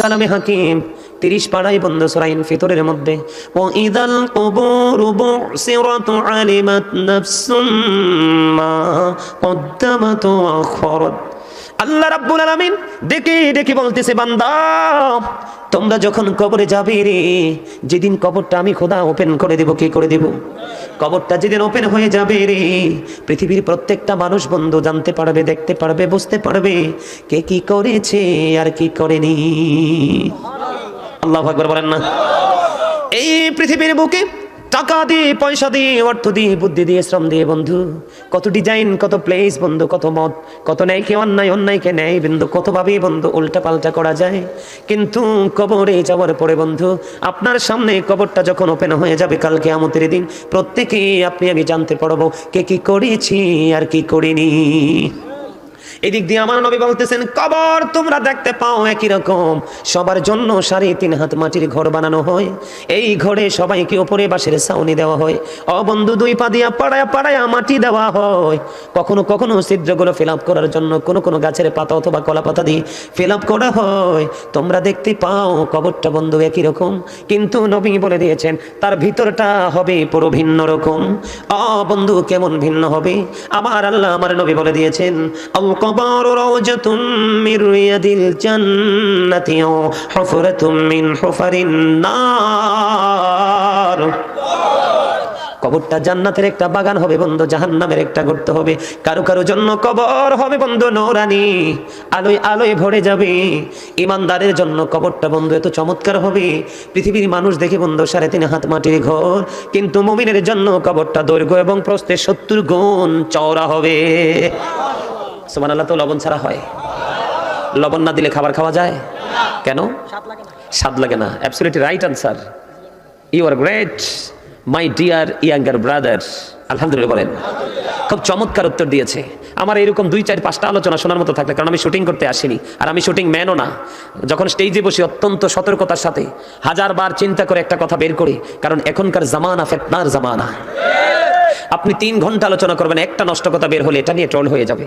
কালামে হাকিম, তিরিশ পাড়াই বন্ধ সরাইন ফিতরের মধ্যে। ও ইদাল কবর বুসিরাত আলিমাত নাফসুম মা কদ্দামাত ওয়া আখরাত। আল্লাহ রাব্বুল আলামিন ডেকে ডেকে বলতেছে, বান্দা, তোমরা যখন কবরে যাবে রে, যেদিন কবরটা আমি খোদা ওপেন করে দেব, কি করে দেব? কবরটা যেদিন ওপেন হয়ে যাবে রে, পৃথিবীর প্রত্যেকটা মানুষ বন্ধু জানতে পারবে, দেখতে পারবে, বুঝতে পারবে কে কি করেছে আর কি করেনি। আল্লাহ আকবার বলেন না। এই পৃথিবীর বুকে টাকা দিয়ে, পয়সা দিয়ে, অর্থ দিয়ে, বুদ্ধি দিয়ে, শ্রম দিয়ে, বন্ধু। কত ডিজাইন, কত প্লেস বন্ধু, কত মত। কত ন্যায়কে অন্যায় অন্যায়কে ন্যায়, বন্ধু, কতভাবে, বন্ধু উল্টা পাল্টা করা যায়। কিন্তু কবরে যাওয়ার পরে, বন্ধু, আপনার সামনে কবরটা যখন ওপেন হয়ে যাবে কালকে আমতের দিন প্রত্যেকে আপনি, আমি জানতে পারব, কে কি করেছি আর কি করিনি। এদিক দিয়ে আমার নবী বলতেছেন, কবর তোমরা দেখতে পাও একই রকম। সবার জন্য সাড়ে তিন হাত মাটির ঘর বানানো হয়। এই ঘরে সবাইকে ওপরে বাঁশের ছাউনি দেওয়া হয়। অবন্ধু দুই পা দিয়া পাড়ায় পাড়ায় মাটি দেওয়া হয়। কখনো কখনো ছিদ্রগুলো ফিল আপ করার জন্য কোনো কোনো গাছের পাতা অথবা কলা পাতা দিয়ে ফিল আপ করা হয়। তোমরা দেখতে পাও কবরটা বন্ধু একই রকম। কিন্তু নবী বলে দিয়েছেন, তার ভিতরটা হবে পুরো ভিন্ন রকম। অ বন্ধু, কেমন ভিন্ন হবে? আমার আল্লাহ আমার নবী বলে দিয়েছেন, আল রাউজাতুম মির রিয়াদিল জান্নাতি ও হুফরাতুম মিন হুফারিন নার। কবরটা জান্নাতের একটা বাগান হবে বন্ধু, জাহান্নামের একটা গর্ত হবে। কারও কারও জন্য কবর হবে বন্ধু, নোরানি। আলোয় আলোয় ভরে যাবে। ইমানদারের জন্য কবরটা বন্ধু, এত চমৎকার হবে। পৃথিবীর মানুষ দেখে বন্ধু, সাড়ে তিন হাত মাটির ঘর। কিন্তু মমিনের জন্য কবরটা দৈর্ঘ্য এবং প্রস্থে সত্তর গুণ চওড়া হবে। সুমান আল্লাহ তো লবণ ছাড়া হয়। লবণ না দিলে খাবার খাওয়া যায়? কেন? স্বাদ লাগে না। Absolutely right answer you are great my dear younger brother আলহামদুলিল্লাহ বলেন। খুব চমৎকার উত্তর দিয়েছে। আমার এরকম দুই, চার, পাঁচটা আলোচনা শোনার মতো থাকলে, কারণ আমি শুটিং করতে আসিনি। আর আমি শুটিং ম্যানও না। যখন স্টেজে বসে অত্যন্ত সতর্কতার সাথে হাজার বার চিন্তা করে একটা কথা বের করি, কারণ এখনকার জামানা ফেতনার জামানা। আপনি তিন ঘণ্টা আলোচনা করবেন, একটা নষ্ট কথা বের হলে এটা নিয়ে ট্রল হয়ে যাবে।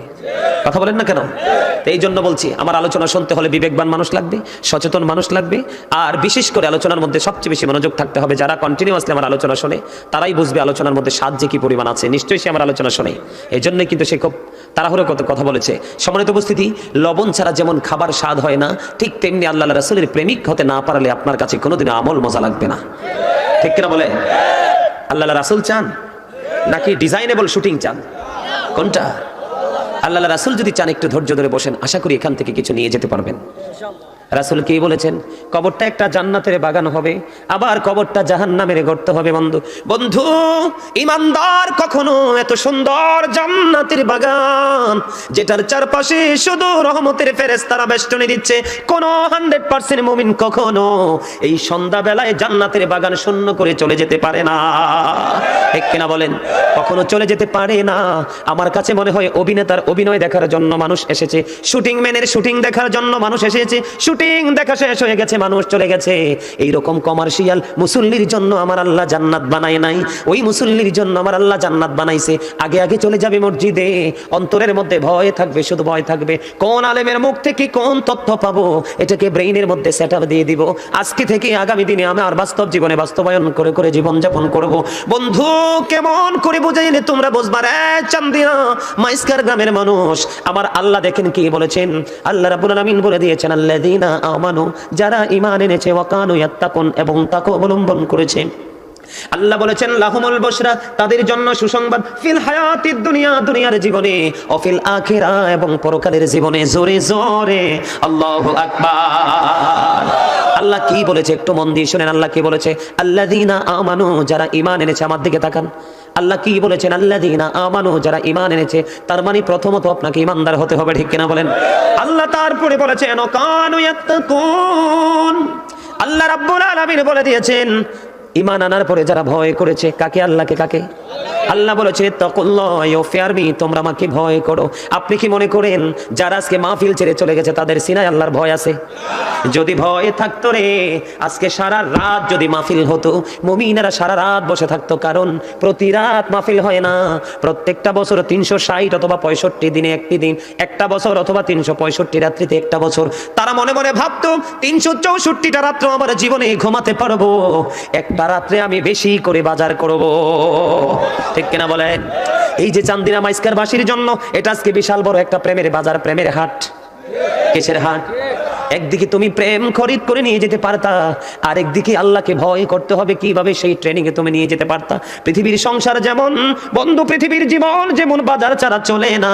কথা বলেন না কেন? এই জন্য বলছি, আমার আলোচনা শুনতে হলে বিবেকবান মানুষ লাগবে, সচেতন মানুষ লাগবে, আর বিশেষ করে আলোচনার মধ্যে সবচেয়ে বেশি মনোযোগ থাকতে হবে যারা কন্টিনিউয়াসলি আমার আলোচনা শোনে, তারাই বুঝবে আলোচনার মধ্যে স্বাদ যে কি পরিমাণ আছে, নিশ্চয়ই সে আমার আলোচনা শোনে। এই জন্যই কিন্তু সে খুব তাড়াহুড়ো কত কথা বলেছে। সম্মানিত উপস্থিতি, লবণ ছাড়া যেমন খাবার স্বাদ হয় না, ঠিক তেমনি আল্লাহ রাসুলের প্রেমিক হতে না পারলে আপনার কাছে কোনোদিন আমল মজা লাগবে না। ঠিক কিনা বলে? আল্লাহ রাসুল চান? নাকি ডিজাইনেবল শুটিং চান? কোনটা? আল্লাহ রাসুল যদি চান, একটু ধৈর্য ধরে বসেন। আশা করি এখান থেকে কিছু নিয়ে যেতে পারবেন। রাসুল কি বলেছেন? কবরটা একটা জান্নাতের বাগান হবে, আবার কবরটা জাহান্নামের গর্ত হবে বন্ধু। বন্ধু, ইমানদার কখনো এত সুন্দর জান্নাতের বাগান, যেটার চারপাশে শুধু রহমতের ফেরেস্তারা বেষ্টনী দিচ্ছে, কোন হান্ড্রেড পার্সেন্ট মুমিন কখনো এই সন্ধ্যাবেলায় জান্নাতের বাগান শূন্য করে চলে যেতে পারে না। ঠিক কিনা বলেন? কখনো চলে যেতে পারে না। আমার কাছে মনে হয় অভিনেতার অভিনয় দেখার জন্য মানুষ এসেছে, শুটিং ম্যানের শুটিং দেখার জন্য মানুষ এসেছে শুটিং দেখা শেষ হয়ে গেছে, মানুষ চলে গেছে। এই রকম কমার্শিয়াল মুসল্লির জন্য আমার আল্লাহ জান্নাত বানায় নাই। ওই মুসল্লির জন্য আমার আল্লাহ জান্নাত বানাইছে। আগে আগে চলে যাবে মসজিদে, অন্তরের মধ্যে ভয় থাকবে, শুধু ভয় থাকবে। কোন আলেমের মুখ থেকে কোন তথ্য পাবো? এটাকে ব্রেইনের মধ্যে সেট দিয়ে দিব। আজকে থেকে আগামী দিনে আমি আর বাস্তব জীবনে বাস্তবায়ন করে করে জীবন যাপন করব। বন্ধু, কেমন করে বুঝাইলে তোমরা বুঝবা রে চান্দিয়া, মাইস্কার গ্রামের মানুষ, আমার আল্লাহ দেখেন কি বলেছেন? আল্লাহ রাব্বুল আলামিন বলে দিয়েছেন আল্লাযীনা আমানু, যারা ঈমান এনেছে, ওয়াকানু ইয়াত্তাকুন, এবং তাকে অবলম্বন করেছে। আল্লাহ বলেছেন, লাহুমুল বসরা তাদের জন্য সুসংবাদ, ফিল হায়াতিদ দুনিয়া, দুনিয়ার জীবনে অফিল আখিরা, এবং পরকালের জীবনে, জোরে জোরে, আল্লাহু আকবার। আল্লাহ কি বলেছে? একটু মন দিয়ে শুনেন, আল্লাহ কি বলেছে? আল্লাযীনা আমানু, যারা ঈমান এনেছে আমার দিকে তাকান। আল্লাহ কি বলেছেন? আল্লাযীনা আমানু, যারা ইমান এনেছে, তার মানে প্রথমত আপনাকে ঈমানদার হতে হবে, ঠিক কিনা বলেন? আল্লাহ তারপরে বলেছেন কানু ইয়াত্তাকুন। আল্লাহ রাব্বুল আলামিন বলে দিয়েছেন ইমান আনার পরে যারা ভয় করেছে, কাকে? আল্লাহকে কাকে? আল্লাহ বলেছে তোমরা আমাকে ভয় করো। আপনি কি মনে করেন, যারা আজকে মাহফিল ছেড়ে চলে গেছে, তাদের সিনায় আল্লাহর ভয় আছে? যদি ভয় থাকতো রে, আজকে সারা রাত যদি মাহফিল হতো, মুমিনারা সারা রাত বসে থাকতো, কারণ প্রতি রাত মাহফিল হয় না। প্রত্যেকটা বছর তিনশো ষাট অথবা পঁয়ষট্টি দিনে একটি দিন, একটা বছর অথবা তিনশো পঁয়ষট্টি রাত্রিতে একটা বছর। তারা মনে মনে ভাবতো, তিনশো চৌষট্টিটা রাত্র আমার জীবনে ঘুমাতে পারব, একটা রাত্রে আমি বেশি করে বাজার করব। ঠিক কিনা বলেন এই যে চান্দিনা মাইস্কার বাসির জন্য, এটা আজকে বিশাল বড় একটা প্রেমের বাজার, প্রেমের হাট। কিসের হাট? একদিকে তুমি প্রেম খরিদ করে নিয়ে যেতে পারতা, আরেকদিকে আল্লাহকে ভয় করতে হবে কীভাবে সেই ট্রেনিং এ তুমি নিয়ে যেতে পারতা। পৃথিবীর সংসার যেমন বন্ধু, পৃথিবীর জীবন যেমন বাজার ছাড়া চলে না।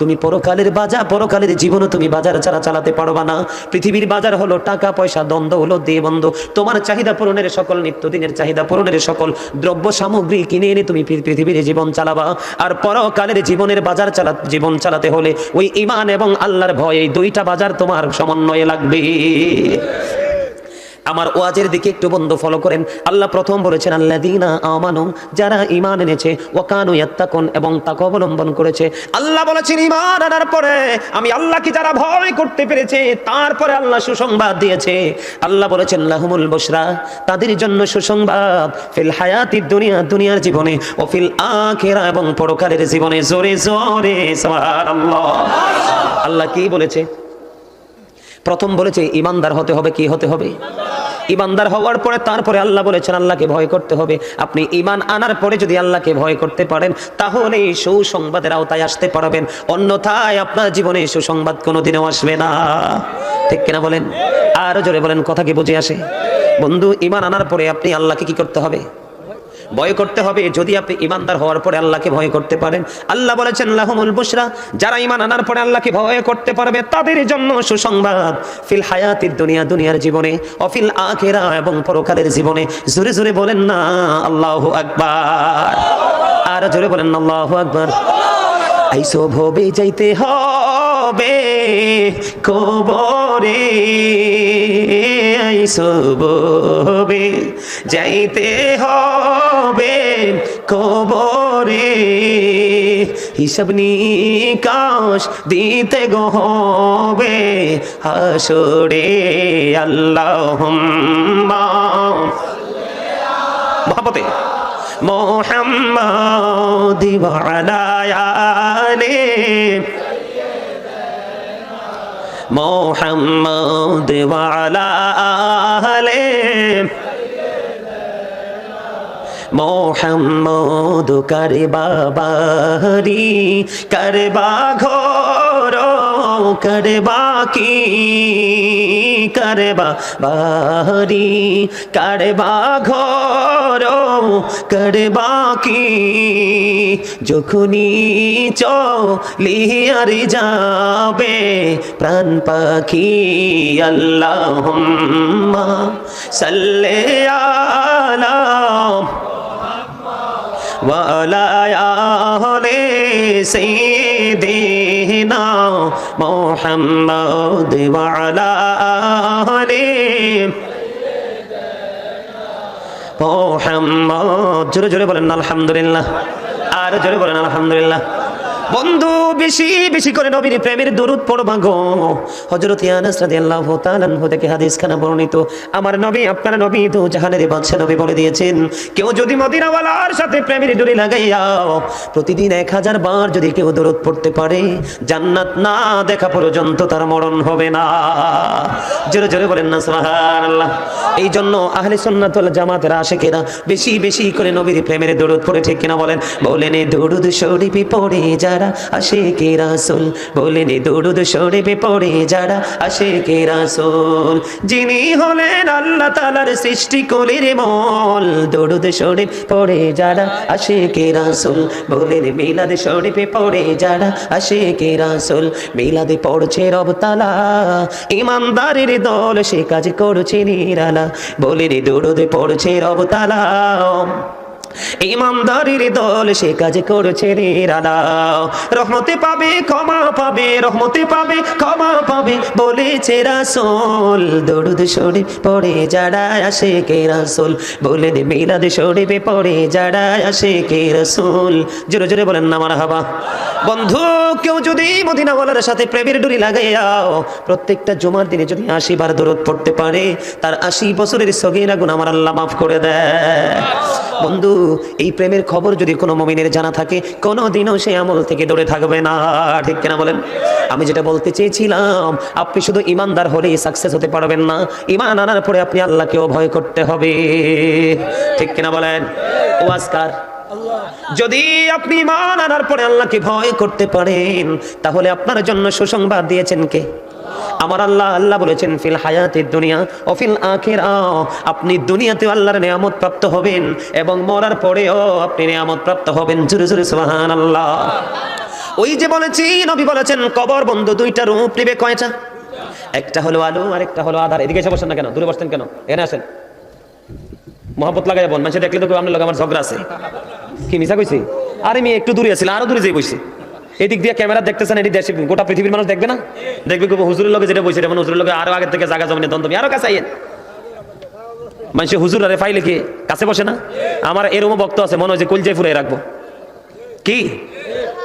তুমি পরকালের বাজার পরকালের জীবনও তুমি বাজার ছাড়া চালাতে পারবা না। পৃথিবীর বাজার হলো টাকা, পয়সা, দ্বন্দ্ব হলো দিয়ে বন্ধ। তোমার চাহিদা পূরণের সকল, নিত্যদিনের চাহিদা পূরণের সকল দ্রব্য সামগ্রী কিনে এনে তুমি পৃথিবীর জীবন চালাবা। আর পরকালের জীবনের বাজার চালা জীবন চালাতে হলে ওই ইমান এবং আল্লাহর ভয়, এই দুইটা বাজার তোমার সমন্বয়ে লাগবে। আমার ওয়াজের দিকে একটু বন্ধু ফলো করেন। আল্লাহ প্রথম বলেছেন আল্লাহ দিনা আমানু যারা ইমান এনেছে ওকানু ইয়াত্তাকুন এবং তাকে অবলম্বন করেছে। আল্লাহ বলেছেন ইমান আনার পরে আমি আল্লাহকে যারা ভয় করতে পেরেছে, তারপরে আল্লাহ সুসংবাদ দিয়েছে। আল্লাহ বলেছেন, লাহুমুল বসরা তাদের জন্য সুসংবাদ। ফিল হায়াতি দুনিয়া, দুনিয়ার জীবনে, ও ফিল আখেরা, এবং পরকালের জীবনে জোরে জোরে, সুবহানাল্লাহ। আল্লাহ কি বলেছে? প্রথম বলেছে, ইমানদার হতে হবে কি হতে হবে? ইমানদার হওয়ার পরে তারপরে আল্লাহ বলেছেন, আল্লাহকে ভয় করতে হবে। আপনি ইমান আনার পরে যদি আল্লাহকে ভয় করতে পারেন, তাহলে এই সুসংবাদের আওতায় আসতে পারবেন। অন্যথায় আপনার জীবনে সুসংবাদ কোনোদিনও আসবে না। ঠিক কিনা বলেন? আরও জোরে বলেন, কথা কি বুঝে আসে? বন্ধু ইমান আনার পরে আপনি আল্লাহকে কি করতে হবে? ভয় করতে হবে। যদি আপনি ইমানদার হওয়ার পরে আল্লাহকে ভয় করতে পারেন, আল্লাহ বলেছেন, লাহুমুল বুশরা। যারা ইমান আনার পরে আল্লাহকে ভয় করতে পারবে, তাদের জন্য সুসংবাদ। ফিল হায়াতির দুনিয়া, দুনিয়ার জীবনে অফিল আখেরা, এবং পরকালের জীবনে। জোরে জোরে বলেন না, আল্লাহ আকবার। আর জোরে বলেন, আল্লাহু আকবার। আইসো ভবে যাইতে হবে কবরে। ভবে যাইতে হবে কবরে। হিসাব নিকাশ দিতে গো হাসরে আল্লাহ মহাপতে। মোহাম্মদ আলে মোহাম্মদ আহলে মোহাম্মদ কারবা বাড়ি কারবা ঘর करबा की करबा बारी करबा ঘরো করবা কি যখনি চলিয়ার যাবে প্রাণ পাখি আল্লাহ সাল্লে আলাম ওয়ালা আহলে সাইয়্যিদি سيدنا محمد وعلى آل মোহাম্মদ জোরে জোরে বলেন আলহামদুলিল্লাহ আর জোরে বলেন আলহামদুলিল্লাহ বন্ধু, বেশি বেশি করে নবীর প্রেমের দরুদ পড়বা গো হযরত আনাস রাদিয়াল্লাহু তাআলা আনহু থেকে হাদিস খানা বর্ণিত। আমার নবী, আপনার নবী তো জাহানের বাদশা নবী বলে দিয়েছেন, কেউ যদি মদিনাওয়ালার সাথে প্রেমের ডুরি লাগাইয়াও প্রতিদিন এক হাজার বার যদি কেউ দরুদ পড়তে পারে, জান্নাত না দেখা পর্যন্ত তার মরণ হবে না। জোরে জোরে বলেন না, সুবহানাল্লাহ। এই জন্য আহলে সুন্নাত ওয়াল জামাতের আশিকেরা বেশি বেশি করে নবীর প্রেমের দরুদ পড়ে ঠিক কিনা বলেন? বলেন দরুদ শরীফে পড়ে যারা আশিকে রাসূল বলেন দরুদ শরীফে পড়ে যারা আশিকে রাসূল। যিনি হলেন আল্লাহ তালার সৃষ্টি কলির মল, দরুদ শরীফ পড়ে যারা আশিকে রাসূল বলেন মিলাদ শরীফে পড়ে যারা আশিকে রাসূল। মিলাদে পড়ছে রব তাআলা, ইমানদারের দল সে কাজ করছে নিরালা, বলে রে দৌড়দে পড়ছে রব তালা ইমানদারির দল সে কাজ করেছে রে রানাও রহমতে পাবে, ক্ষমা পাবে, রহমতে পাবে, ক্ষমা পাবে, বলেছে রাসোল। দরুদ শরীফ পড়ে যারা আসে কে রাসোল? বলে দে মিলাদ শরীফে পড়ে যারা আসে কে রাসোল? জোরে জোরে বলেন না মারা হাবা বন্ধু, কেউ যদি মদিনাওয়ালার সাথে প্রেমের ডুরি লাগাইয়াও প্রত্যেকটা জুমার দিনে যদি আশি বার দরদ পড়তে পারে, তার আশি বছরের সগিরা গুণ আমার আল্লাহ মাফ করে দেয়। বন্ধু এই প্রেমের খবর যদি কোনো মমিনের জানা থাকে কোনো দিনও সে আমল থেকে দূরে থাকবে না। ঠিক কিনা বলেন? আমি যেটা বলতে চেয়েছিলাম, আপনি শুধু ইমানদার হলেই সাকসেস হতে পারবেন না। ইমান আনার পরে আপনি আল্লাহকেও ভয় করতে হবে। ঠিক কিনা বলেন? ও আজকার, যদি আপনি ইমান আনার পরে আল্লাহকে ভয় করতে পারেন, তাহলে আপনার জন্য সুসংবাদ দিয়েছেন কে? আমার আল্লাহ আল্লাহ বলেছেন, ফিল হায়াতের দুনিয়া ও ফিল আখের। আপনি দুনিয়াতে আল্লাহর নিয়ামত প্রাপ্ত হবেন এবং মরার পরেও আপনি নিয়ামত প্রাপ্ত হবেন। জুরে জুরে সুবহান আল্লাহ ওই যে বলেছি, নবী বলেছেন, কবর বন্ধ দুইটা রূপ নিবে কয়টা? একটা হলো আলো আর একটা হলো আধার। এদিকে এসে বসেন না কেন? দূরে বসতেন কেন? এখানে আসেন। মহব্বত লাগাই যাবন মানুষের দেখলে তো আপনার লোক আমার ঝগড়া আছে। কি মিশা কইছি? আরে আমি একটু দূরে আছিলাম আরও দূরে যেয়ে বসছি এদিক দিয়ে ক্যামেরা দেখতেছেন এটি দেশে গোটা পৃথিবীর মানুষ দেখবে না? দেখবে হুজুরের লোকে যেটা বসে মানে হুজুরের লগে আরও আগের থেকে জায়গা জমিনে দন্ত আরও কাছে মানুষের হুজুর আরে ফাইলে কি? কাছে বসে না? আমার এরমও বক্ত আছে, মনে হয় যে কলজায় ফুরাই রাখব। কি?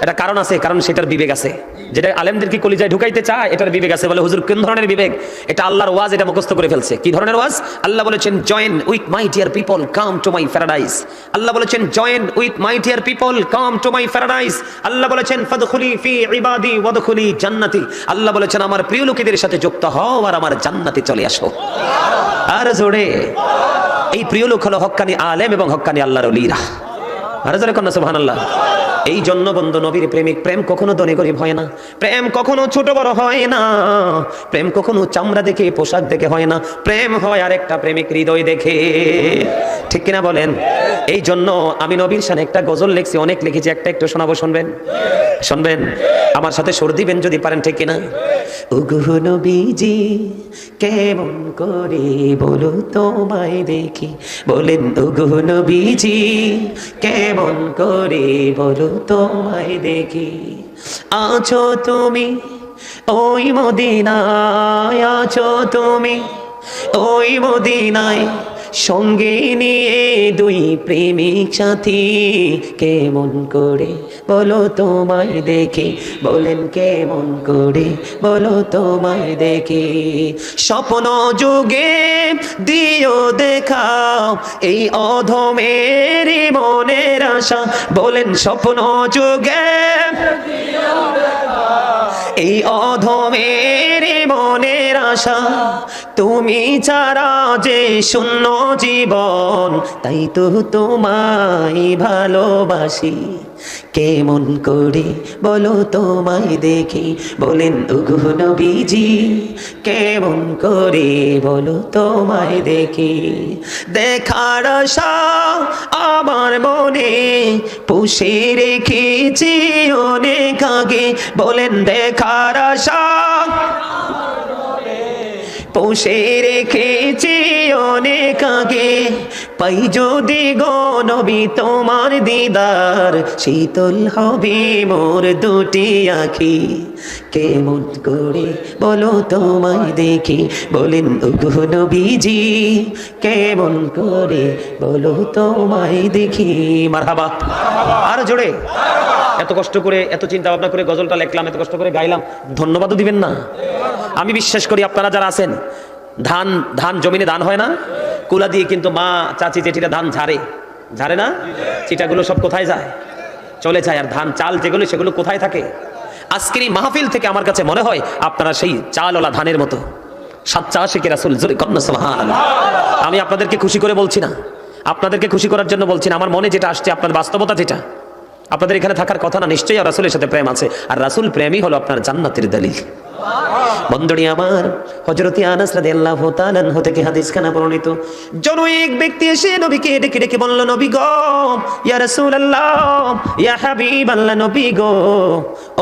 এটা কারণ আছে, কারণ সেটার বিবেক আছে। যেটা আলেমদেরকে কলিজায় ঢুকাইতে চায়, এটার বিবেক আছে। বলে, হুজুর, কোন ধরনের বিবেক? এটা আল্লাহর ওয়াজ এটা মুখস্থ করে ফেলছে। কি ধরনের ওয়াজ? আল্লাহ বলেছেন join with my dear people come to my paradise আল্লাহ বলেছেন join with my dear people come to my paradise আল্লাহ বলেছেন, ফাদখুলি ফি ইবাদি ওয়াদখুলি জান্নাতি। আল্লাহ বলেছেন, আমার প্রিয় লোকেদের সাথে যুক্ত হও আর আমার জান্নাতে চলে আসো। আর জোরে, এই প্রিয় লোক হলো হক্কানি আলেম এবং হক্কানি আল্লাহর ওলিরা। আরে জোরে কন্যা, সুবহানাল্লাহ। এই জন্য বন্ধু নবীর প্রেমিক প্রেম কখনো দনে গরিব হয় না। প্রেম কখনো ছোট বড় হয় না। প্রেম কখনো চামড়া দেখে, পোশাক দেখে হয় না। প্রেম হয় আর একটা প্রেমিক হৃদয় দেখে। ঠিক কিনা বলেন? এই জন্য আমি নবীর সাথে একটা গজল লিখছি, অনেক লিখেছি, একটা একটু শোনাবো, শুনবেন? শুনবেন? আমার সাথে সুর দিবেন যদি পারেন, ঠিক কিনা? উগুহ নবীজি, কেমন করে বলো তোমায় দেখি? বলেন উগুহ নবীজি, কেমন করে বলো তোমায় দেখি? আছো তুমি ওই মদিনায়, আছো তুমি ওই মদিনায়। সঙ্গে নিয়ে দুই প্রেমিক সাথী। কেমন করে? বলো তোমায় দেখে। বলেন কেমন করে? বলো তোমায় দেখি। স্বপ্ন যুগে দিও দেখাও, এই অধমের মনের আশা। বলেন স্বপ্ন যুগে এই অধমের মনের আশা তুমি ছাড়া যে শূন্য জীবন, তাই তো তোমায় ভালোবাসি। কেমন করে বলো তোমায় দেখি, বলেন উগুহ বিজি কেমন করে বলো তোমায় দেখি। দেখার আশা আমার মনে, পুষে রেখেছি অনেক আগে, বলেন দেখার আশা পোষে রেখেছি অনেক আগে। পাই যদি নবী তোমার দিদার, শীতল হবে মোর দুটি আখি। কেমন করে বলো তোমায় দেখি, বলেন নবীজি। কেমন করে বলো তোমায় দেখি। মারহাবা। আর জোরে। এত কষ্ট করে, এত চিন্তা ভাবনা করে গজলটা লিখলাম, এত কষ্ট করে গাইলাম। ধন্যবাদও দিবেন না। আমি বিশ্বাস করি আপনারা যারা আছেন, ধান ধান জমিনে ধান হয় না। কুলা দিয়ে কিন্তু মা, চাচি, জেঠিরা ধান ঝাড়ে। ঝাড়ে না? চিটাগুলো সব কোথায় যায়? চলে যায়। আর ধান, চাল যেগুলো, সেগুলো কোথায় থাকে? আজকের এই মাহফিল থেকে আমার কাছে মনে হয় আপনারা সেই চালওয়ালা ধানের মতো। সাচ্চা আশিকের আসল আমি আপনাদেরকে খুশি করে বলছি না। আপনাদেরকে খুশি করার জন্য বলছি না। আমার মনে যেটা আসছে, আপনার বাস্তবতা যেটা। আপনাদের এখানে থাকার কথা না, নিশ্চয়ই রাসুলের সাথে প্রেম আছে। আর রাসুল প্রেমই হলো আপনার জান্নাতের দলিল। বন্ধুরি আমার হজরতি আনাস রাদিয়াল্লাহু তাআলা আনহু থেকে হাদিস খানা বর্ণিত। জনৈক ব্যক্তি এসে নবীকে ডেকে ডেকে বলল, নবী গো, ইয়া রাসূলুল্লাহ, ইয়া হাবিবাল্লাহ, নবী গো।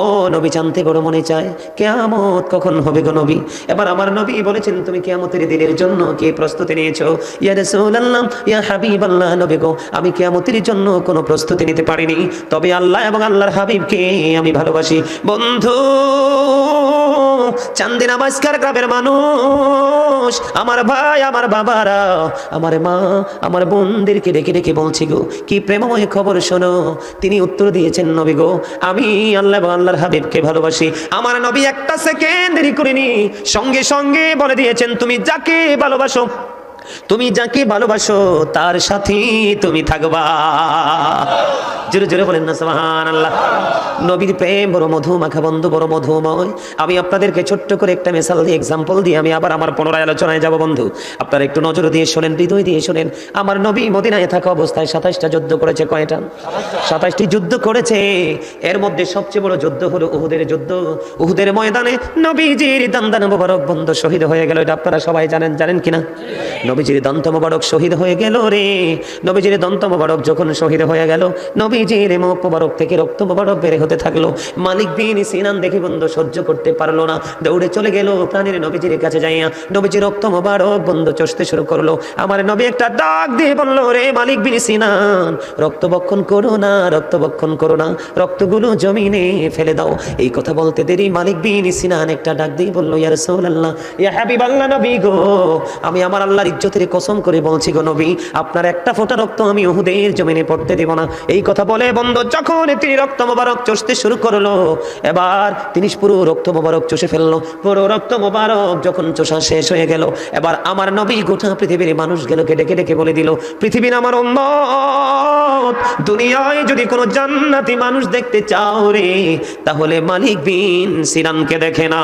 ও নবী, জানতে বড় মনে চায়, কিয়ামত কখন হবে গো নবী? এবার আমার নবী বলেছেন, তুমি কিয়ামতের দিনের জন্য কি প্রস্তুতি নিয়েছো? ইয়া রাসূলুল্লাহ, ইয়া হাবিবাল্লাহ, নবী গো, আমি কিয়ামতের জন্য কোনো প্রস্তুতি নিতে পারিনি। তবে আল্লাহ এবং আল্লাহর হাবিবকে আমি ভালোবাসি। বন্ধু চান্দিনা বাস্কার গ্রামের মানুষ। আমার ভাই, আমার বাবারা, আমার মা, আমার বোনদেরকে ডেকে ডেকে বলছি গো, কি প্রেমময় খবর শোনো। তিনি উত্তর দিয়েছেন, নবী গো, আমি আল্লাহ আল্লাহর হাবিবকে ভালোবাসি। আমার নবী একটা সেকেন্ড দেরি করিনি সঙ্গে সঙ্গে বলে দিয়েছেন, তুমি যাকে ভালোবাসো তুমি যাকে ভালোবাসো, তার সাথে তুমি থাকবা। জোরে জোরে বলেন না সুবহান আল্লাহ নবীর প্রেম বড় মধু মাখা বন্ধু, বড় মধুময়। আমি আপনাদেরকে ছোট্ট করে একটা মেসাল দিয়ে এক্সাম্পল দিয়ে আমি আবার আমার পুনরায় আলোচনায় যাব বন্ধু। আপনারা একটু নজর দিয়ে শোনেন, হৃদয় দিয়ে শোনেন। আমার নবী মদিনায় থাকা অবস্থায় সাতাশটা যুদ্ধ করেছে কয়টা? সাতাশটি যুদ্ধ করেছে। এর মধ্যে সবচেয়ে বড় যুদ্ধ হলো উহুদের যুদ্ধ। উহুদের ময়দানে নবীজির দান্দান মোবারক বন্ধ শহীদ হয়ে গেল, এটা আপনারা সবাই জানেন জানেন কিনা? নবীজির দন্ত মোবারক শহীদ হয়ে গেল রে। নবীজির দন্ত মোবারক যখন শহীদ হয়ে গেল, নবীজির মুখ মোবারক থেকে রক্ত মোবারক বের হতে থাকল। মালিক বিন সিনান দেখে বন্ধ সহ্য করতে পারল না। দৌড়ে চলে গেল প্রাণীর নবীজির কাছে যাইয়া। নবীজির রক্ত মোবারক বন্ধ চষতে শুরু করল। আমার নবী একটা ডাক দিয়ে বলল, রে মালিক বিন সিনান, রক্ত বক্ষণ করো না, রক্ত বক্ষণ করো না। রক্তগুলো জমিনে ফেলে দাও। এই কথা বলতে দেরি মালিক বিন সিনান একটা ডাক দিয়ে বলল ইয়ার ইয়া রাসূলুল্লাহ, ইয়া হাবিবাল্লাহ নবী গো, আমি আমার আল্লাহর ইজ্জতের কসম করে বলছি গো নবী, আপনার একটা ফোঁটা রক্ত আমি উহুদের জমিনে পড়তে দেব না। এই কথা বলে বন্ধ, যখন তিনি রক্ত মোবারক চষতে শুরু করল, এবার তিনি পুরো রক্ত মোবারক চষে ফেলল। পুরো রক্ত মোবারক যখন চষা শেষ হয়ে গেল, এবার আমার নবী গোটা পৃথিবীর মানুষ মানুষগুলোকে ডেকে ডেকে বলে দিল, পৃথিবীর আমার উম্মত, দুনিয়ায় যদি কোনো জান্নাতি মানুষ দেখতে চাও রে, তাহলে মালিক বিন সিনানকে দেখে না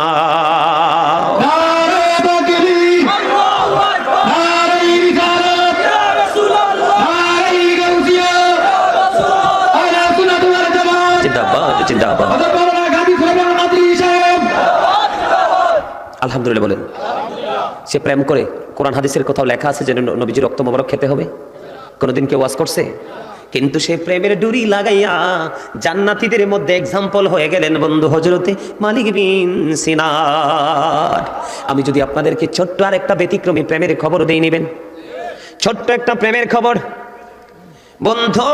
জিন্দাবাদ। আলহামদুলিল্লাহ বলেন। সে প্রেম করে কোরআন হাদিসের কোথাও লেখা আছে যে ন- নবীজির রক্ত মোবারক খেতে হবে? কোনোদিন কেউ ওয়াজ করছে? কিন্তু সে প্রেমের ডুরি লাগাইয়া জান্নাতীদের মধ্যে এক্সাম্পল হয়ে গেলেন বন্ধু হজরতে মালিক বিন সিনার। আমি যদি আপনাদেরকে ছোট্ট আর একটা ব্যতিক্রমী প্রেমের খবর দিয়ে নেবেন। ছোট্ট একটা প্রেমের খবর। বন্ধু,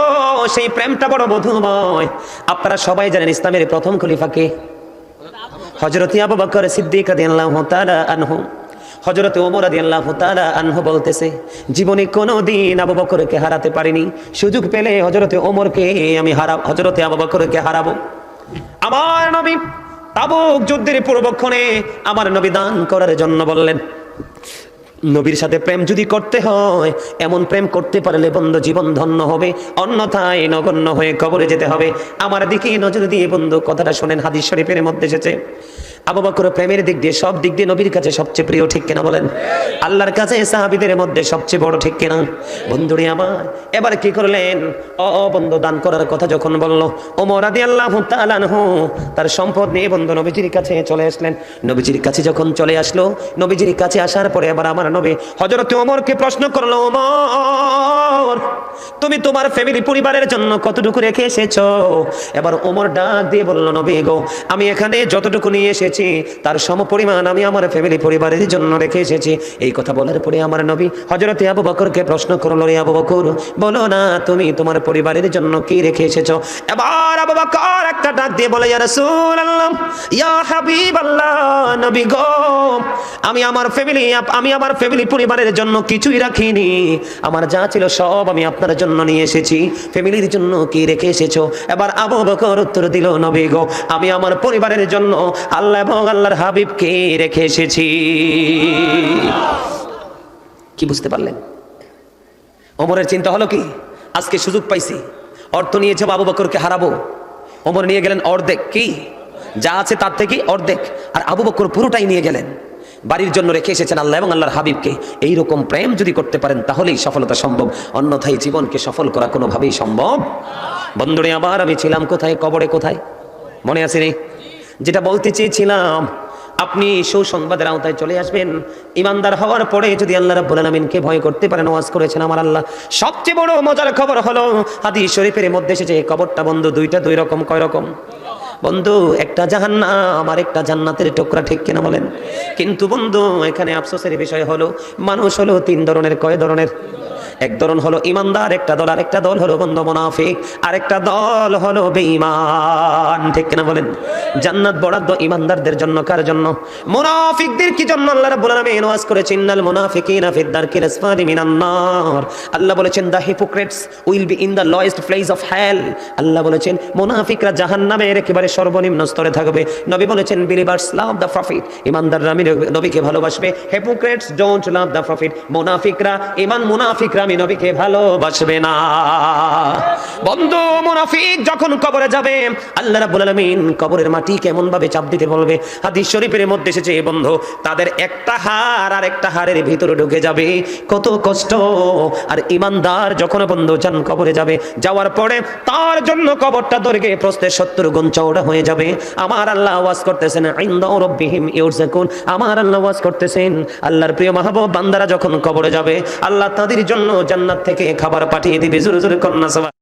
সেই প্রেমটা বড় মধুময়। আপনারা সবাই জানেন ইসলামের প্রথম খলিফাকে হজরত আবু বকর সিদ্দিক রাদিয়াল্লাহু তাআলা আনহু। হজরত ওমর রাদিয়াল্লাহু তাআলা আনহু বলতেছে, জীবনে কোনো দিন আবু বকরকে হারাতে পারিনি। সুযোগ পেলে হজরতে ওমরকে আমি হারাব হজরতে আবু বকরকে হারাবো। আমার নবী তাবুক যুদ্ধের পূর্বক্ষণে আমার নবী দান করার জন্য বললেন নবীর সাথে প্রেম যদি করতে হয়, এমন প্রেম করতে পারলে বন্ধ জীবন ধন্য হবে, অন্যথায় নগণ্য হয়ে কবরে যেতে হবে। আমার দিকে নজর দিয়ে বন্ধু, কথাটা শোনেন, হাদিস শরীফের মধ্যে এসেছে। আবু বকর প্রেমের দিক দিয়ে সব দিক দিয়ে নবীর কাছে সবচেয়ে প্রিয়, ঠিক কিনা বলেন? আল্লাহর কাছে সাহাবিদের মধ্যে সবচেয়ে বড়, ঠিক কিনা? বন্ধুরে আমার, এবার কি করলেন? অ বন্ধু, দান করার কথা যখন বলল, ওমর রাদি আল্লাহ তার সম্পদ নিয়ে বন্ধু নবীজির কাছে চলে আসলেন। নবীজির কাছে যখন চলে আসলো, নবীজির কাছে আসার পরে আবার আমার নবী হজরত ওমরকে প্রশ্ন করল, ওমর! তোমার ফ্যামিলি পরিবারের জন্য কতটুকু রেখে এসেছ? এবার ওমর ডাক দিয়ে বলল, নবী গো, আমি এখানে যতটুকু নিয়ে এসেছি, তার সমপরিমাণ আমি আমার ফ্যামিলি পরিবারের জন্য রেখে এসেছি। এই কথা বলার পরে আমার নবী হজরতে আবু বকরকে প্রশ্ন করল রে আবু বকর, বলো না, তুমি তোমার পরিবারের জন্য কি রেখে এসেছ? এবার আবু বকর একটা ডাক দিয়ে বলে, ইয়া রাসূলুল্লাহ, ইয়া হাবিবাল্লাহ, নবী গো, আমি আমার ফ্যামিলি আমি আমার ফ্যামিলি পরিবারের জন্য কিছুই রাখিনি। আমার যা ছিল সব আমি আপনার জন্য নিয়ে এসেছি। ফ্যামিলির জন্য কি রেখে এসেছ? এবার আবু বকর উত্তর দিল, নবী গো, আমি আমার পরিবারের জন্য আল্লাহ এবং আল্লাহর হাবিবকে রেখে এসেছি। কি বুঝতে পারলেন? ওমরের চিন্তা হলো কি? আজকে সুযোগ পাইছি, অর্থ নিয়েছে আবু বকরকে হারাবো। ওমর নিয়ে গেলেন অর্ধেক। কি? যা আছে তার থেকে অর্ধেক। আর আবু বকর পুরোটাই নিয়ে গেলেন। বাড়ির জন্য রেখে এসেছেন আল্লাহ এবং আল্লাহর হাবিবকে। এই রকম প্রেম যদি করতে পারেন, তাহলেই সফলতা সম্ভব। অন্যথায় জীবনকে সফল করা কোনোভাবেই সম্ভব। বন্ধুরে আবার আমি ছিলাম কোথায়? কবরে কোথায়? মনে আছে রে যেটা বলতে চেয়েছিলাম, আপনি সুসংবাদের আওতায় চলে আসবেন। ইমানদার হওয়ার পরে যদি আল্লাহ রাব্বুল আলামিনকে ভয় করতে পারেন, ওয়াজ করেছেন আমার আল্লাহ। সবচেয়ে বড় মজার খবর হলো, হাদিস শরীফের মধ্যে এসেছে কবরটা বন্ধু, দুইটা দুই রকম, কয় রকম? বন্ধু, একটা জাহান্নাম আমার একটা জান্নাতের টোকরা ঠিক কিনা বলেন? কিন্তু বন্ধু, এখানে আফসোসের বিষয় হলো, মানুষ হলো তিন ধরনের, কয় ধরনের? এক ধরন হলো ইমানদার, একটা দল আর একটা দল হলো বন্ধু মুনাফিক আর একটা দল হলো বেঈমান। ঠিক কিনা বলেন? জান্নাত বরাদ্দ ইমানদারদের জন্য কার জন্য? মুনাফিকদের কি জন্য? আল্লাহ রাব্বুল আলামিন ওয়াজ করেছেন, ইন্নাল মুনাফিকিনা ফিদ দারকিল আসফালি মিনান নার। আল্লাহ বলেছেন the hypocrites will be in the lowest place of hell. আল্লাহ বলেছেন, মুনাফিকরা জাহান্নামের একেবারে সর্বনিম্ন স্তরে থাকবে। নবী বলেছেন বিলিভার্স লাভ দ্য প্রফিট ইমানদাররা নবীকে ভালোবাসবে। Hypocrites don't love the prophet মুনাফিকরা, ইমান মুনাফিকরা আমি নবীকে ভালোবাসবে না। বন্ধু, মুনাফিক যখন কবরে যাবে, আল্লাহ রাব্বুল আলামিন কবরের মাটি কেমন ভাবে চাপ দিতে বলবে? হাদিস শরীফের মধ্যে এসেছে বন্ধু, তাদের একটা হাড় আর একটা হাড়ের ভিতরে ঢুকে যাবে। কত কষ্ট। আর ইমানদার যখন বন্ধু যান কবরে যাবে, যাওয়ার পরে তার জন্য কবরটা দৈর্ঘ্যে প্রস্তে সত্তর গুণ চওড়া হয়ে যাবে। আমার আল্লাহ আওয়াজ করতেছেন, ইন্দা রব্বিহিম ইউরজাকুন। আমার আল্লাহ আওয়াজ করতেছেন, আল্লাহর প্রিয় মাহবুব বান্দারা যখন কবরে যাবে, আল্লাহ তাদের জন্য জান্নাত থেকে খাবার পাঠিয়ে দিবে। জোরে জোরে কন্যা সভা